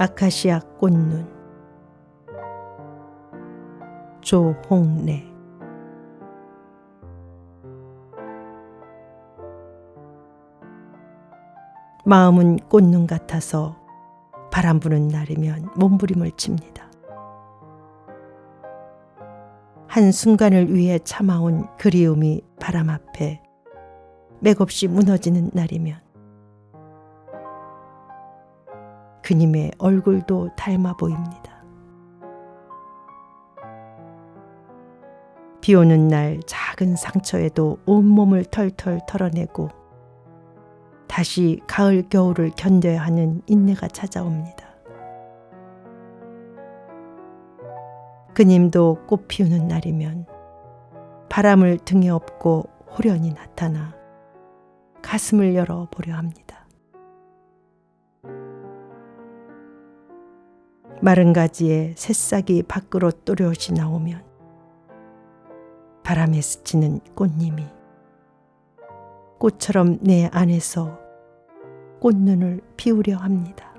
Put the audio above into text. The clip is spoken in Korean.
아카시아 꽃눈 조홍래 마음은 꽃눈 같아서 바람 부는 날이면 몸부림을 칩니다. 한 순간을 위해 참아온 그리움이 바람 앞에 맥없이 무너지는 날이면 그님의 얼굴도 닮아 보입니다. 비 오는 날 작은 상처에도 온몸을 털털 털어내고 다시 가을 겨울을 견뎌야 하는 인내가 찾아옵니다. 그님도 꽃 피우는 날이면 바람을 등에 업고 호련히 나타나 가슴을 열어 보려 합니다. 마른 가지에 새싹이 밖으로 또렷이 나오면 바람에 스치는 꽃님이 꽃처럼 내 안에서 꽃눈을 피우려 합니다.